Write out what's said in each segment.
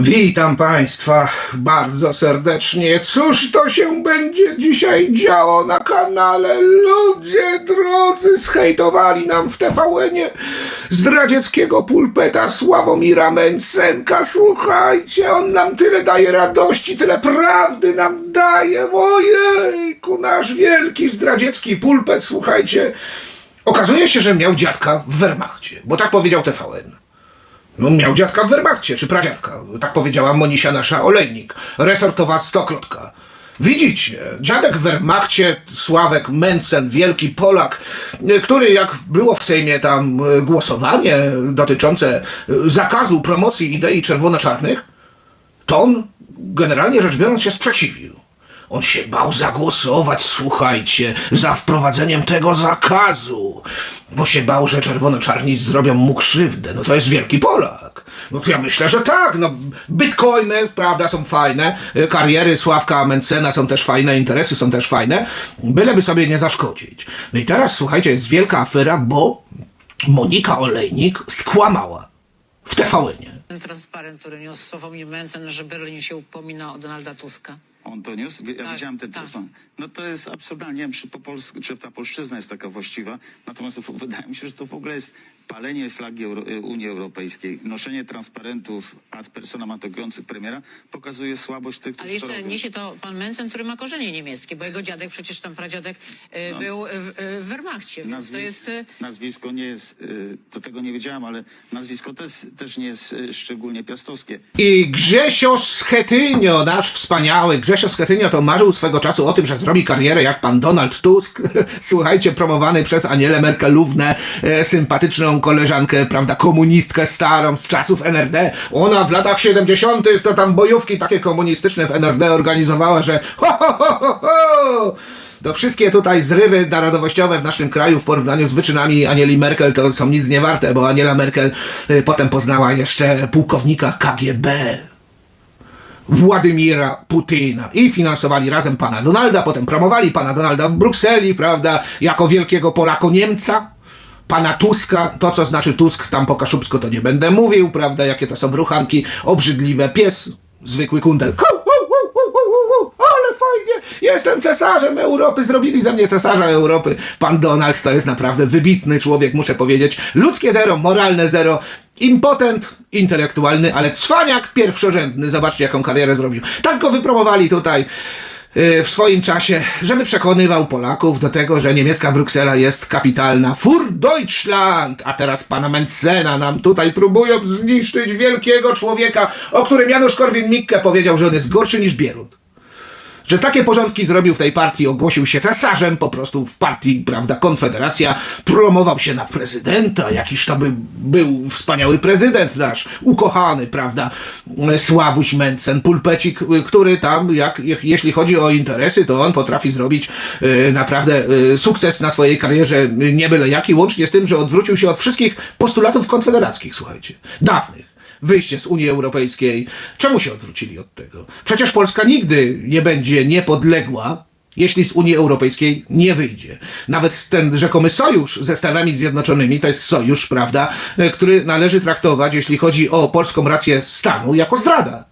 Witam Państwa bardzo serdecznie. Cóż to się będzie dzisiaj działo na kanale? Ludzie drodzy zhejtowali nam w TVN-ie zdradzieckiego pulpeta Sławomira Mencenka. Słuchajcie, on nam tyle daje radości, tyle prawdy nam daje. Ojejku, nasz wielki zdradziecki pulpet, słuchajcie. Okazuje się, że miał dziadka w Wehrmachcie, bo tak powiedział TVN. No miał dziadka w Wehrmachcie, czy pradziadka. Tak powiedziała Monisia nasza olejnik, resortowa stokrotka. Widzicie, dziadek w Wehrmachcie, Sławek Mencen, wielki Polak, który jak było w Sejmie tam y, głosowanie dotyczące y, zakazu promocji idei czerwono-czarnych, to on generalnie rzecz biorąc się sprzeciwił. On się bał zagłosować, słuchajcie, za wprowadzeniem tego zakazu, bo się bał, że czerwono-czarni zrobią mu krzywdę. No to jest wielki Polak. No to ja myślę, że tak. No, bitcoiny, prawda, są fajne, y, kariery Sławka Mencena są też fajne, interesy są też fajne, byleby sobie nie zaszkodzić. No i teraz, słuchajcie, jest wielka afera, bo Monika Olejnik skłamała w TVN-ie. Transparent, który niósł Sławomir Mencen, że Berlin się upomina o Donalda Tuska. On to niósł? Ja Tak, widziałem ten tak. No to jest absurdalnie. Nie wiem, czy, po polsku, czy ta polszczyzna jest taka właściwa. Natomiast to, wydaje mi się, że to w ogóle jest palenie flagi Euro, y, Unii Europejskiej, noszenie transparentów ad personam atakujących premiera pokazuje słabość tych, Ale którzy to jeszcze robią. niesie to pan Mencen, który ma korzenie niemieckie, bo jego dziadek, przecież tam pradziadek y, był w, w Wehrmachcie, więc to jest... y, Nazwisko nie jest, y, do tego nie wiedziałem, ale nazwisko też, też nie jest y, szczególnie piastowskie. I Grzesio Schetynio, nasz wspaniały Grzesio Schetynio, to marzył swego czasu o tym, że zrobi karierę jak pan Donald Tusk. Słuchajcie, promowany przez Anielę Merkelownę, e, koleżankę, prawda, komunistkę starą z czasów NRD. Ona w latach 70. to tam bojówki takie komunistyczne w NRD organizowała, że ho, ho, ho, ho, ho. To wszystkie tutaj zrywy narodowościowe w naszym kraju w porównaniu z wyczynami Anieli Merkel to są nic nie warte, bo Aniela Merkel y, potem poznała jeszcze pułkownika KGB. Władimira Putina i finansowali razem pana Donalda, potem promowali pana Donalda w Brukseli, prawda, jako wielkiego Polako-Niemca, pana Tuska, to co znaczy Tusk, tam po kaszubsku to nie będę mówił, prawda, jakie to są ruchanki, obrzydliwe, pies, zwykły kundel, ale fajnie, jestem cesarzem Europy, zrobili ze mnie cesarza Europy, pan Donald to jest naprawdę wybitny człowiek, muszę powiedzieć, ludzkie zero, moralne zero, impotent intelektualny, ale cwaniak pierwszorzędny. Zobaczcie, jaką karierę zrobił. Tak go wypromowali tutaj w swoim czasie, żeby przekonywał Polaków do tego, że niemiecka Bruksela jest kapitalna. Fur Deutschland! A teraz pana Mencena nam tutaj próbują zniszczyć wielkiego człowieka, o którym Janusz Korwin-Mikke powiedział, że on jest gorszy niż Bierut że takie porządki zrobił w tej partii, ogłosił się cesarzem po prostu w partii, prawda, Konfederacja, promował się na prezydenta, jakiś to by był wspaniały prezydent nasz, ukochany, prawda, Sławuś Mencen, pulpecik, który tam, jak, je- jeśli chodzi o interesy, to on potrafi zrobić y, naprawdę y, sukces na swojej karierze, y, nie byle jaki, łącznie z tym, że odwrócił się od wszystkich postulatów konfederackich, słuchajcie, dawnych wyjście z Unii Europejskiej. Czemu się odwrócili od tego? Przecież Polska nigdy nie będzie niepodległa, jeśli z Unii Europejskiej nie wyjdzie. Nawet ten rzekomy sojusz ze Stanami Zjednoczonymi to jest sojusz, prawda, e, który należy traktować, jeśli chodzi o polską rację stanu, jako zdrada.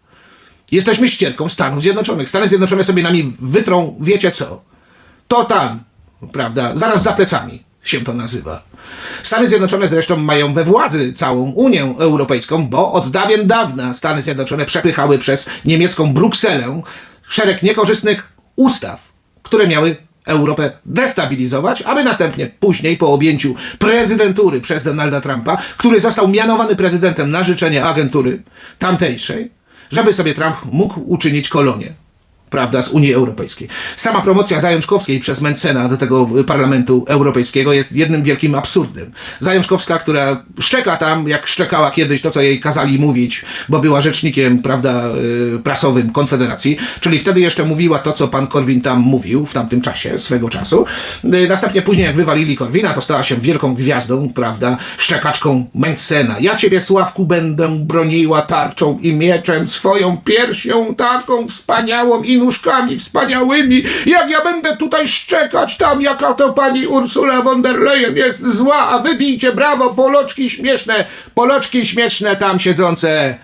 Jesteśmy ścierką Stanów Zjednoczonych. Stany Zjednoczone sobie nami wytrą, wiecie co? To tam, prawda, zaraz za plecami się to nazywa. Stany Zjednoczone zresztą mają we władzy całą Unię Europejską, bo od dawien dawna Stany Zjednoczone przepychały przez niemiecką Brukselę szereg niekorzystnych ustaw, które miały Europę destabilizować, aby następnie później po objęciu prezydentury przez Donalda Trumpa, który został mianowany prezydentem na życzenie agentury tamtejszej, żeby sobie Trump mógł uczynić kolonię prawda, z Unii Europejskiej. Sama promocja Zajączkowskiej przez Mencena do tego Parlamentu Europejskiego jest jednym wielkim absurdem. Zajączkowska, która szczeka tam, jak szczekała kiedyś to, co jej kazali mówić, bo była rzecznikiem, prawda, y, prasowym Konfederacji, czyli wtedy jeszcze mówiła to, co pan Korwin tam mówił w tamtym czasie, swego czasu. Y, Następnie później, jak wywalili Korwina, to stała się wielką gwiazdą, prawda, szczekaczką Mencena. Ja ciebie, Sławku, będę broniła tarczą i mieczem, swoją piersią taką wspaniałą i nóżkami wspaniałymi, jak ja będę tutaj szczekać tam, jaka to pani Ursula von der Leyen jest zła, a wybijcie brawo, poloczki śmieszne, poloczki śmieszne tam siedzące.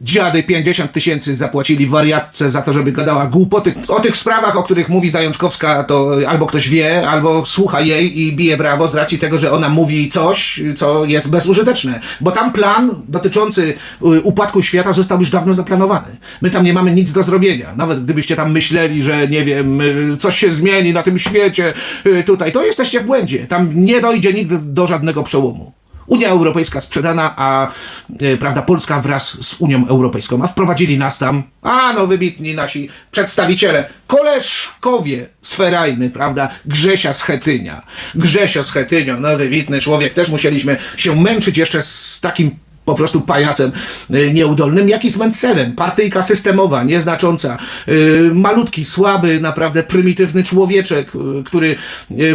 Dziady 50 tysięcy zapłacili wariatce za to, żeby gadała głupoty. O tych sprawach, o których mówi Zajączkowska, to albo ktoś wie, albo słucha jej i bije brawo z racji tego, że ona mówi coś, co jest bezużyteczne. Bo tam plan dotyczący y, upadku świata został już dawno zaplanowany. My tam nie mamy nic do zrobienia. Nawet gdybyście tam myśleli, że nie wiem, y, coś się zmieni na tym świecie y, tutaj, to jesteście w błędzie. Tam nie dojdzie nigdy do żadnego przełomu. Unia Europejska sprzedana, a e, prawda, Polska wraz z Unią Europejską. A wprowadzili nas tam, a no wybitni nasi przedstawiciele, koleżkowie sferajny, prawda, Grzesia z Chetynia. Grzesio z no wybitny człowiek, też musieliśmy się męczyć jeszcze z takim po prostu pajacem y, nieudolnym, jak i z Mencelem. Partyjka systemowa, nieznacząca, y, malutki, słaby, naprawdę prymitywny człowieczek, y, który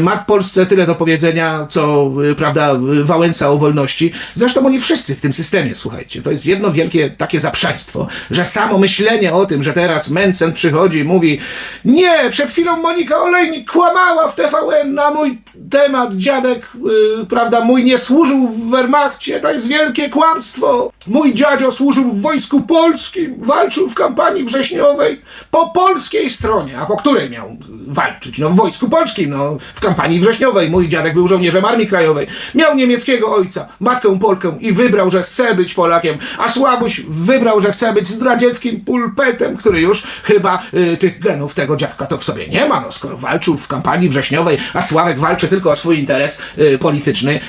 ma w Polsce tyle do powiedzenia, co, prawda, Wałęsa o wolności. Zresztą oni wszyscy w tym systemie, słuchajcie, to jest jedno wielkie takie zaprzaństwo, że samo myślenie o tym, że teraz Mencen przychodzi i mówi nie, przed chwilą Monika Olejnik kłamała w TVN na mój temat, dziadek, prawda, mój nie służył w Wehrmachcie, to jest wielkie kłamstwo. Mój dziadzio służył w Wojsku Polskim, walczył w kampanii wrześniowej po polskiej stronie. A po której miał walczyć? No w Wojsku Polskim, no w kampanii wrześniowej. Mój dziadek był żołnierzem Armii Krajowej. Miał niemieckiego ojca, matkę Polkę i wybrał, że chce być Polakiem. A Sławuś wybrał, że chce być zdradzieckim pulpetem, który już chyba y, tych genów tego dziadka to w sobie nie ma. No skoro walczył w kampanii wrześniowej, a Sławek walczy tylko o swój interes y, polityczny,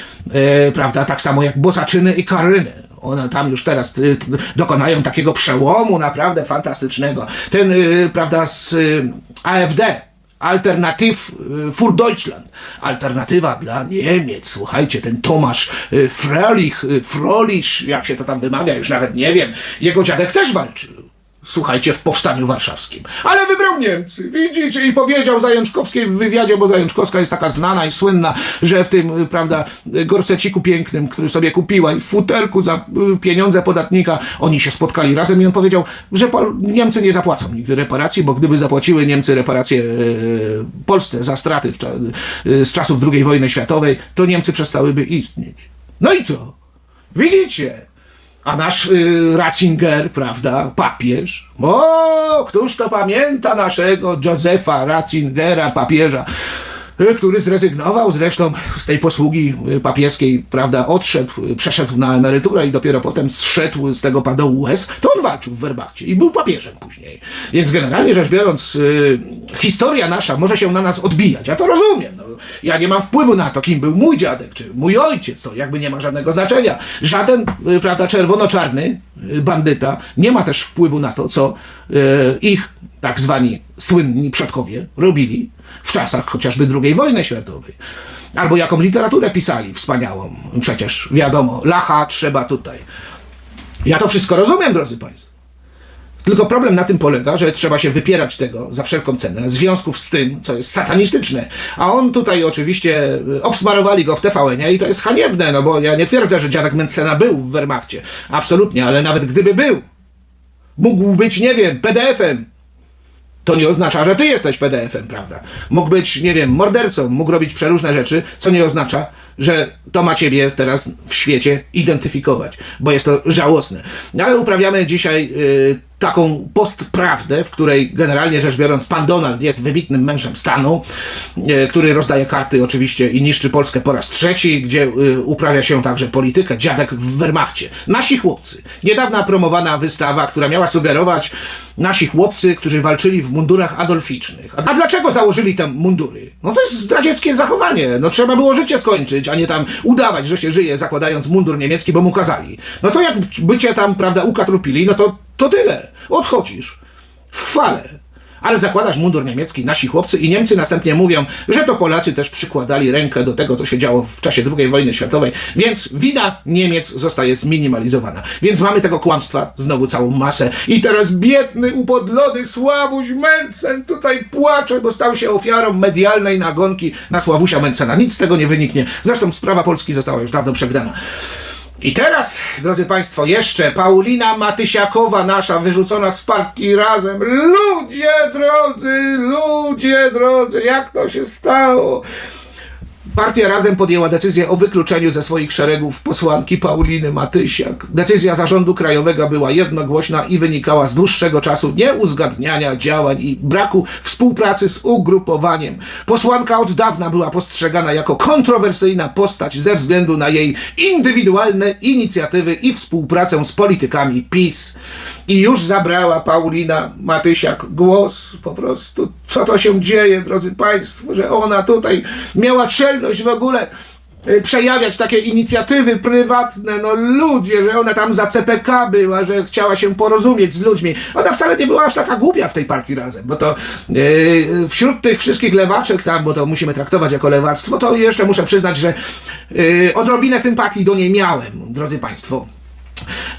y, prawda, tak samo jak Bosaczyny i Karyny. One tam już teraz y, dokonają takiego przełomu naprawdę fantastycznego. Ten, y, prawda, z y, AfD. Alternatyw y, für Deutschland. Alternatywa dla Niemiec. Słuchajcie, ten Tomasz Frolich, Frolich, jak się to tam wymawia, już nawet nie wiem. Jego dziadek też walczył. Słuchajcie, w powstaniu warszawskim. Ale wybrał Niemcy, widzicie, i powiedział Zajączkowskiej w wywiadzie, bo Zajączkowska jest taka znana i słynna, że w tym, y, prawda, y, gorceciku pięknym, który sobie kupiła i w futerku za y, pieniądze podatnika, oni się spotkali razem i on powiedział, że Niemcy nie zapłacą nigdy reparacji, bo gdyby zapłaciły Niemcy reparacje Polsce za straty cza- z czasów II wojny światowej, to Niemcy przestałyby istnieć. No i co? Widzicie? A nasz y, Ratzinger, prawda, papież, o, któż to pamięta naszego Józefa Ratzingera, papieża, który zrezygnował zresztą z tej posługi y, papieskiej, prawda, odszedł, y, przeszedł na emeryturę i dopiero potem zszedł z tego padołu łez, to on walczył w Werbachcie i był papieżem później. Więc generalnie rzecz biorąc, y, historia nasza może się na nas odbijać, ja to rozumiem. No, ja nie mam wpływu na to, kim był mój dziadek, czy mój ojciec, to jakby nie ma żadnego znaczenia. Żaden, prawda, czerwono-czarny bandyta nie ma też wpływu na to, co ich tak zwani słynni przodkowie robili w czasach chociażby II wojny światowej. Albo jaką literaturę pisali wspaniałą. Przecież wiadomo, lacha trzeba tutaj. Ja to wszystko rozumiem, drodzy Państwo. Tylko problem na tym polega, że trzeba się wypierać tego za wszelką cenę, związków z tym, co jest satanistyczne. A on tutaj oczywiście y, obsmarowali go w tvn i to jest haniebne, no bo ja nie twierdzę, że dziadek Mencena był w Wehrmachcie. Absolutnie, ale nawet gdyby był, mógł być, nie wiem, PDF-em. To nie oznacza, że ty jesteś PDF-em, prawda? Mógł być, nie wiem, mordercą, mógł robić przeróżne rzeczy, co nie oznacza, że to ma ciebie teraz w świecie identyfikować, bo jest to żałosne. No Ale uprawiamy dzisiaj y, taką postprawdę, w której generalnie rzecz biorąc pan Donald jest wybitnym mężem stanu, y, który rozdaje karty oczywiście i niszczy Polskę po raz trzeci, gdzie y, uprawia się także politykę, dziadek w Wehrmachcie. Nasi chłopcy. Niedawna promowana wystawa, która miała sugerować nasi chłopcy, którzy walczyli w mundurach adolficznych. A dlaczego założyli te mundury? No to jest zdradzieckie zachowanie. No trzeba było życie skończyć, a nie tam udawać, że się żyje zakładając mundur niemiecki, bo mu kazali. No to jak by cię tam, prawda, ukatrupili, no to, to tyle. Odchodzisz. W chwale. Ale zakładasz mundur niemiecki, nasi chłopcy i Niemcy następnie mówią, że to Polacy też przykładali rękę do tego, co się działo w czasie II wojny światowej, więc wina Niemiec zostaje zminimalizowana. Więc mamy tego kłamstwa znowu całą masę. I teraz biedny, upodlony Sławuś Mencen tutaj płacze, bo stał się ofiarą medialnej nagonki na Sławusia Mencena. Nic z tego nie wyniknie. Zresztą sprawa Polski została już dawno przegrana. I teraz, drodzy Państwo, jeszcze Paulina Matysiakowa, nasza wyrzucona z partii razem. Ludzie drodzy, ludzie drodzy, jak to się stało? Partia Razem podjęła decyzję o wykluczeniu ze swoich szeregów posłanki Pauliny Matysiak. Decyzja zarządu krajowego była jednogłośna i wynikała z dłuższego czasu nieuzgadniania działań i braku współpracy z ugrupowaniem. Posłanka od dawna była postrzegana jako kontrowersyjna postać ze względu na jej indywidualne inicjatywy i współpracę z politykami PiS. I już zabrała Paulina Matysiak głos po prostu. Co to się dzieje, drodzy Państwo, że ona tutaj miała czelność w ogóle y, przejawiać takie inicjatywy prywatne, no ludzie, że ona tam za CPK była, że chciała się porozumieć z ludźmi. Ona wcale nie była aż taka głupia w tej partii razem, bo to yy, wśród tych wszystkich lewaczek tam, bo to musimy traktować jako lewactwo, to jeszcze muszę przyznać, że yy, odrobinę sympatii do niej miałem, drodzy Państwo.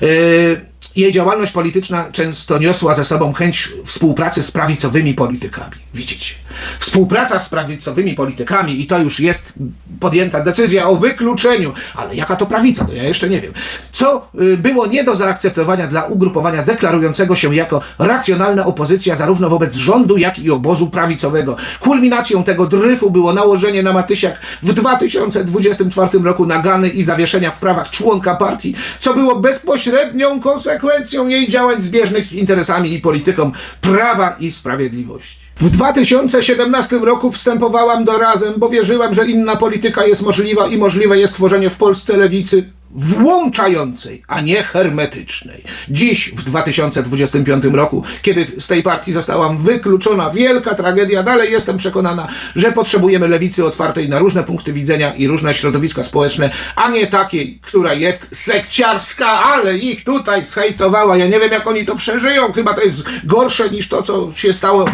Yy, jej działalność polityczna często niosła ze sobą chęć współpracy z prawicowymi politykami. Widzicie? Współpraca z prawicowymi politykami i to już jest podjęta decyzja o wykluczeniu. Ale jaka to prawica? No ja jeszcze nie wiem. Co y, było nie do zaakceptowania dla ugrupowania deklarującego się jako racjonalna opozycja zarówno wobec rządu, jak i obozu prawicowego. Kulminacją tego dryfu było nałożenie na Matysiak w 2024 roku nagany i zawieszenia w prawach członka partii, co było bezpośrednią konsekwencją jej działań zbieżnych z interesami i polityką prawa i sprawiedliwości. W 2017 roku wstępowałam do Razem, bo wierzyłam, że inna polityka jest możliwa i możliwe jest tworzenie w Polsce lewicy włączającej, a nie hermetycznej. Dziś, w 2025 roku, kiedy z tej partii zostałam wykluczona, wielka tragedia, dalej jestem przekonana, że potrzebujemy lewicy otwartej na różne punkty widzenia i różne środowiska społeczne, a nie takiej, która jest sekciarska, ale ich tutaj zhejtowała. Ja nie wiem, jak oni to przeżyją. Chyba to jest gorsze niż to, co się stało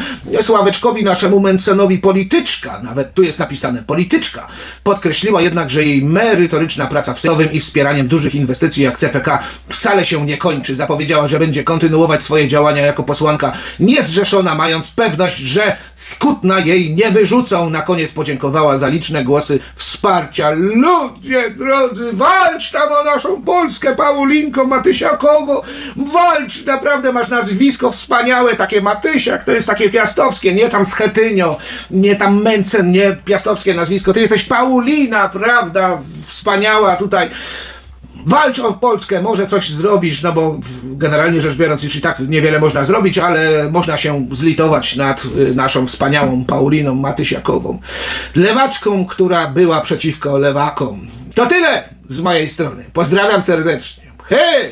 Sławeczkowi, naszemu Mencenowi. Polityczka, nawet tu jest napisane polityczka, podkreśliła jednak, że jej merytoryczna praca w i wspieraniem dużych inwestycji jak CPK wcale się nie kończy. Zapowiedziała, że będzie kontynuować swoje działania jako posłanka niezrzeszona, mając pewność, że skutna jej nie wyrzucą. Na koniec podziękowała za liczne głosy wsparcia. Ludzie drodzy, walcz tam o naszą Polskę, Paulinko Matysiakowo, walcz, naprawdę masz nazwisko wspaniałe, takie Matysiak, to jest takie piastowskie, nie tam Schetynio, nie tam Mencen, nie piastowskie nazwisko, ty jesteś Paulina, prawda, wspaniała tutaj. Walcz o Polskę, może coś zrobisz, no bo generalnie rzecz biorąc już i tak niewiele można zrobić, ale można się zlitować nad y, naszą wspaniałą Pauliną Matysiakową. Lewaczką, która była przeciwko lewakom. To tyle z mojej strony. Pozdrawiam serdecznie. Hej!